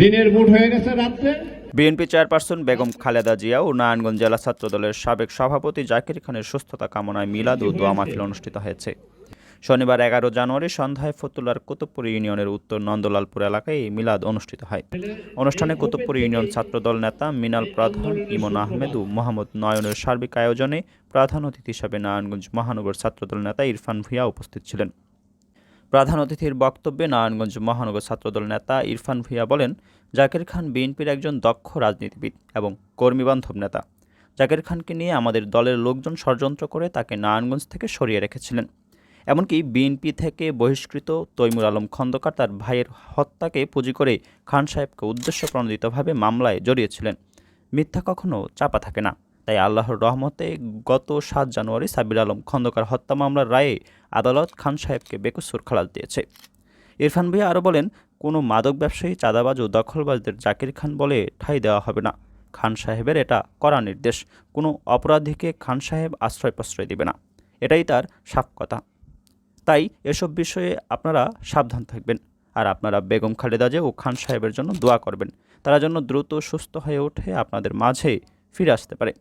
দিনের মুড হয়ে গেছে রাত্রে। বিএনপি চেয়ারপারসন বেগম খালেদা জিয়া ও নারায়ণগঞ্জ জেলা ছাত্রদলের সাবেক সভাপতি জাকির খানের সুস্থতা কামনায় মিলাদ ও দোয়া মাহফিল অনুষ্ঠিত হয়েছে। শনিবার এগারো জানুয়ারি সন্ধ্যায় ফতুল্লার কুতুবপুর ইউনিয়নের উত্তর নন্দলালপুর এলাকায় এই মিলাদ অনুষ্ঠিত হয়। অনুষ্ঠানে কুতুবপুর ইউনিয়ন ছাত্রদল নেতা মিনাল প্রধান, ইমন আহমেদ ও মোহাম্মদ নয়নের সার্বিক আয়োজনে প্রধান অতিথি হিসাবে নারায়ণগঞ্জ মহানগর ছাত্রদল নেতা ইরফান ভুঁইয়া উপস্থিত ছিলেন। প্রধান অতিথির বক্তব্যে নারায়ণগঞ্জ মহানগর ছাত্রদল নেতা ইরফান ভুঁইয়া বলেন, জাকির খান বিএনপির একজন দক্ষ রাজনীতিবিদ এবং কর্মীবান্ধব নেতা। জাকির খানকে নিয়ে আমাদের দলের লোকজন ষড়যন্ত্র করে তাকে নারায়ণগঞ্জ থেকে সরিয়ে রেখেছিলেন। এমনকি বিএনপি থেকে বহিষ্কৃত তৈমুর আলম খন্দকার তার ভাইয়ের হত্যাকে পুঁজি করে খান সাহেবকে উদ্দেশ্য প্রণোদিতভাবে মামলায় জড়িয়েছিলেন। মিথ্যা কখনও চাপা থাকে না। তাই আল্লাহর রহমতে গত সাত জানুয়ারি সাবির আলম খন্দকার হত্যা মামলার রায়ে আদালত খান সাহেবকে বেকসুর খালাস দিয়েছে। ইরফান ভাইয়া আরও বলেন, কোনো মাদক ব্যবসায়ী, চাঁদাবাজ ও দখলবাজদের জাকির খান বলে ঠাঁই দেওয়া হবে না। খান সাহেবের এটা করা নির্দেশ। কোনো অপরাধীকে খান সাহেব আশ্রয় প্রশ্রয় দেবে না। এটাই তার সাফ কথা। তাই এসব বিষয়ে আপনারা সাবধান থাকবেন আর আপনারা বেগম খালেদা ও খান সাহেবের জন্য দোয়া করবেন। তারা যেন দ্রুত সুস্থ হয়ে ওঠে, আপনাদের মাঝে ফিরে আসতে পারে।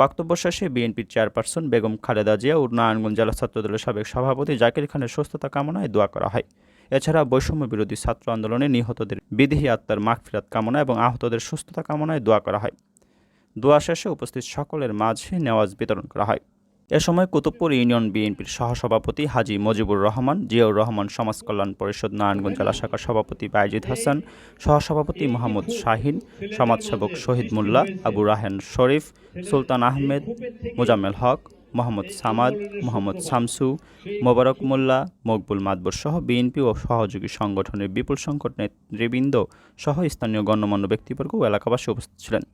বক্তব্য শেষে বিএনপির চেয়ারপারসন বেগম খালেদা জিয়া ও নারায়ণগঞ্জ জেলা ছাত্রদলের সাবেক সভাপতি জাকির খানের সুস্থতা কামনায় দোয়া করা হয়। এছাড়া বৈষম্য বিরোধী ছাত্র আন্দোলনে নিহতদের বিদেহী আত্মার মাগফিরাত কামনা এবং আহতদের সুস্থতা কামনায় দোয়া করা হয়। দোয়া শেষে উপস্থিত সকলের মাঝে নেওয়াজ বিতরণ করা হয়। এ সময় কুতুবপুর ইউনিয়ন বিএনপির সহসভাপতি হাজি মজিবুর রহমান, জিয়াউর রহমান সমাজ কল্যাণ পরিষদ নারায়ণগঞ্জ জেলা শাখার সভাপতি বাইজিদ হাসান, সহসভাপতি মোহাম্মদ শাহিন, সমাজসেবক শহীদ মোল্লা, আবু রাহেন শরীফ, সুলতান আহমেদ, মোজাম্মেল হক, মোহাম্মদ সামাদ, মোহাম্মদ শামসু, মোবারক মোল্লা, মকবুল মাদবর সহ বিএনপি ও সহযোগী সংগঠনের বিপুল সংকট নেতৃবৃন্দ সহ স্থানীয় গণ্যমান্য ব্যক্তিবর্গ ও এলাকাবাসী উপস্থিত ছিলেন।